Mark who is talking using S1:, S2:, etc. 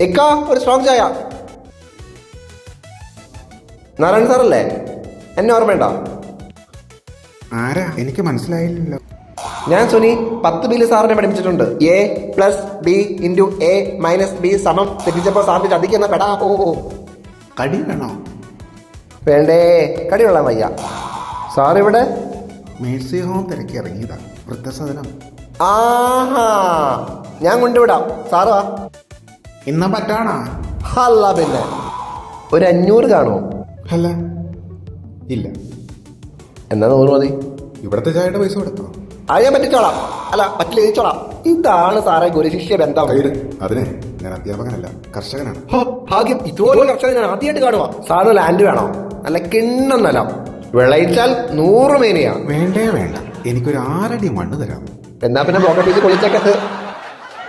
S1: ഇക്ക ഒരു സ്ട്രോങ് ചായ. നാരായണ സാറല്ലേ? എന്നെ ഓർമ്മയുണ്ടോ?
S2: ആരാ? എനിക്ക് മനസ്സിലായില്ലല്ലോ.
S1: ഞാൻ സുനി പത്ത് ബില്ല് സാറിനെ പഠിപ്പിച്ചിട്ടുണ്ട്. A plus B into A minus B സമം. തെറ്റിച്ചപ്പോൾ സാറിന് ചതിക്കുന്ന പെടാ. ഓ.
S2: കടി വേണോ?
S1: വേണ്ടേ. കടിയുള്ള വയ്യ. സാർ ഇവിടെ
S2: മേഴ്സി ഹോം തിരക്കി ഇറങ്ങിയതാ. വൃദ്ധസദനം.
S1: ആഹാ. ഞാൻ കൊണ്ടുവിടാം. സാറ് വാ.
S2: ഇന്ന പറ്റാണോ?
S1: അല്ല പിന്നെ. ഒരു അഞ്ഞൂറ് കാണുമോ?
S2: അല്ല. ഇല്ല.
S1: എന്നാ നൂറ് മതി.
S2: ഇവിടുത്തെ ചായയുടെ പൈസ കൊടുത്തോ?
S1: അത് ഞാൻ പറ്റിച്ചോളാം. അല്ല പറ്റില്ല ചോളാം ഇതാണ് സാറേ ഗുരുശിഷ്യ ബന്ധം.
S2: അതിനെ ഞാൻ അധ്യാപകനല്ല കർഷകനാണ്.
S1: ഭാഗ്യം. ഇതുപോലെ കർഷകൻ ഞാൻ ആദ്യമായിട്ട് കാണുക സാറിന് ലാൻഡ് വേണോ? നല്ല കിണ്ണം നിലം. വിളയിച്ചാൽ നൂറ് മേനിയാ.
S2: വേണ്ടേ വേണ്ട. എനിക്കൊരു ആറടി മണ്ണ് തരാം
S1: എന്നാ പിന്നെ പോക്കറ്റ് ഓഫീസ് പൊളിച്ചേക്കത്ത്